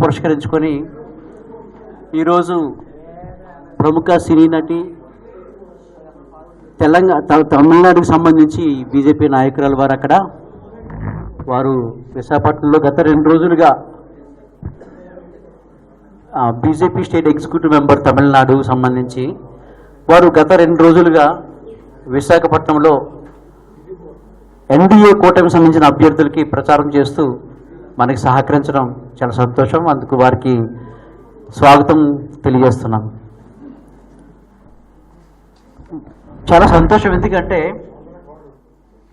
పురస్కరించుకొని ఈరోజు ప్రముఖ సినీ నటి తెలంగాణ తమిళనాడుకు తమిళనాడుకి సంబంధించి బీజేపీ నాయకురాలు వారు అక్కడ. వారు విశాఖపట్నంలో గత రెండు రోజులుగా BJP state executive member Tamil Nadu సంబంధించి వారు గత రెండు రోజులుగా విశాఖపట్నంలో ఎన్డీఏ కూటమికి సంబంధించిన అభ్యర్థులకి ప్రచారం చేస్తూ మనకి సహకరించడం చాలా సంతోషం. అందుకు వారికి స్వాగతం తెలియజేస్తున్నాం. చాలా సంతోషం. ఎందుకంటే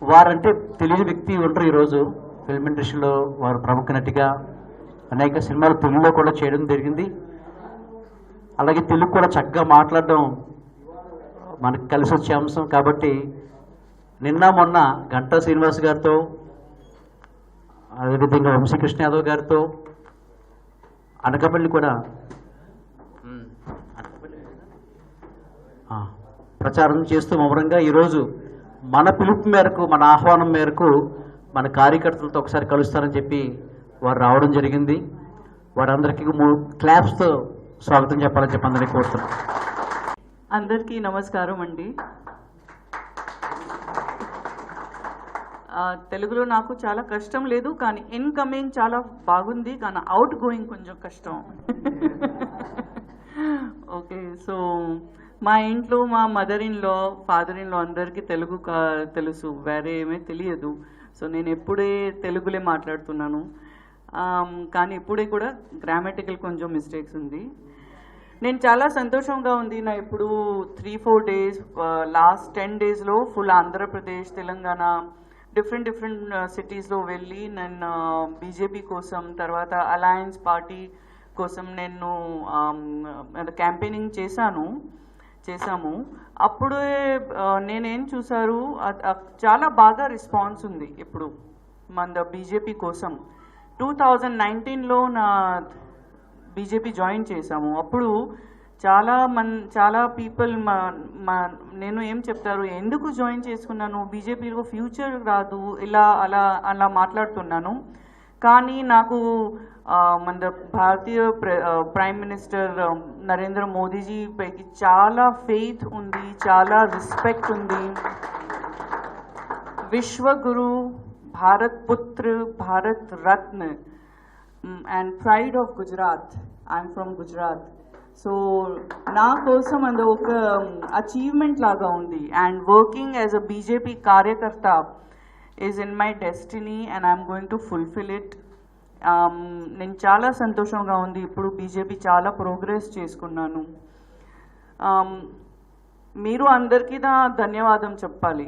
వారంటే తెలియని వ్యక్తి ఉండరు ఈరోజు. ఫిల్మ్ ఇండస్ట్రీలో వారు ప్రముఖ నటిగా అనేక సినిమాలు తెలుగులో కూడా చేయడం జరిగింది. అలాగే తెలుగు కూడా చక్కగా మాట్లాడడం మనకి కలిసి వచ్చే అంశం. కాబట్టి నిన్న మొన్న గంటా శ్రీనివాస్ గారితో అదేవిధంగా వంశీకృష్ణ యాదవ్ గారితో అనకపల్లి కూడా. ప్రచారం చేస్తూ మౌనంగా ఈరోజు మన పిలుపు మేరకు మన ఆహ్వానం మేరకు మన కార్యకర్తలతో ఒకసారి కలుస్తారని చెప్పి వారు రావడం జరిగింది. వారందరికీ మూడు క్లాప్స్తో స్వాగతం చెప్పాలని చెప్పి అందరినీ కోరుతున్నాం. అందరికీ నమస్కారం అండి. తెలుగులో నాకు చాలా కష్టం లేదు కానీ ఇన్కమింగ్ చాలా బాగుంది కానీ అవుట్ గోయింగ్ కొంచెం కష్టం. ఓకే సో మా ఇంట్లో మా మదర్ ఇన్లో ఫాదర్ ఇన్లో అందరికీ తెలుగు కా- తెలుసు వేరే ఏమీ తెలియదు. సో నేను ఎప్పుడే తెలుగులే మాట్లాడుతున్నాను. Um, కానీ ఇప్పుడే కూడా గ్రామటికల్ కొంచెం మిస్టేక్స్ ఉంది. నేను చాలా సంతోషంగా ఉంది నా ఇప్పుడు three four days last ten డేస్లో full Andhra Pradesh Telangana different different సిటీస్లో వెళ్ళి నేను బీజేపీ కోసం తర్వాత అలయన్స్ పార్టీ కోసం నేను క్యాంపెయినింగ్ చేశాను చేశాము. అప్పుడే నేనేం చూసారు చాలా బాగా రెస్పాన్స్ ఉంది ఇప్పుడు మన బీజేపీ కోసం. టూ థౌజండ్ నైన్టీన్లో నా బీజేపీ జాయిన్ చేశాము. అప్పుడు చాలా మన్ చాలా పీపుల్ మా మా నేను ఏం చెప్తారు ఎందుకు జాయిన్ చేసుకున్నాను? బీజేపీలో ఫ్యూచర్ రాదు. ఇలా అలా అలా మాట్లాడుతున్నాను. కానీ నాకు మన భారతీయ ప్ర- ప్రైమ్ మినిస్టర్ నరేంద్ర మోదీజీ పైకి చాలా ఫెయిత్ ఉంది చాలా రెస్పెక్ట్ ఉంది. Vishwaguru Bharat Putra Bharat Ratna and pride of Gujarat I'm from Gujarat so నా కోసం అది ఒక um, అచీవ్మెంట్ లాగా ఉంది. And working as a BJP కార్యకర్త is in my destiny and I'm going to fulfil it నేను చాలా సంతోషంగా ఉంది. ఇప్పుడు బీజేపీ చాలా ప్రోగ్రెస్ చేసుకున్నాను. Um, మీరు అందరికీ నా ధన్యవాదం చెప్పాలి.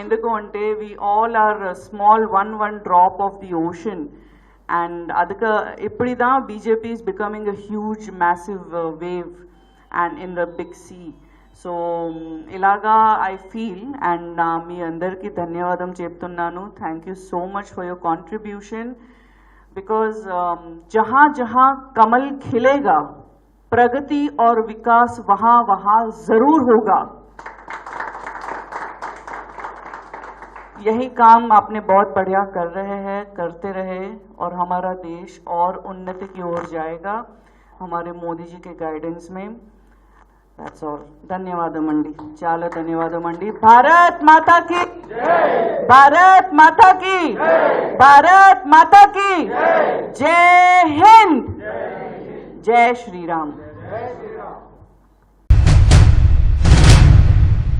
ఎందుకు అంటే we all are small one one drop of the ocean and అదక ఇప్పుడిదా BJP is becoming a huge massive wave and in the big sea so ఇలాగా ఐ ఫీల్ అండ్ నా మీ అందరికీ ధన్యవాదం చెప్తున్నాను thank you so much for your contribution because जहां जहां कमल खिलेगा प्रगति और विकास वहां वहां जरूर होगा यही काम आपने बहुत बढ़िया कर रहे हैं, करते रहे और हमारा देश और उन्नति की ओर जाएगा हमारे मोदी जी के गाइडेंस में। दैट्स धन्यवाद मंडी चाल धन्यवाद मंडी भारत माता की। भारत माता की। भारत माता की। जय हिंद। जय श्री राम।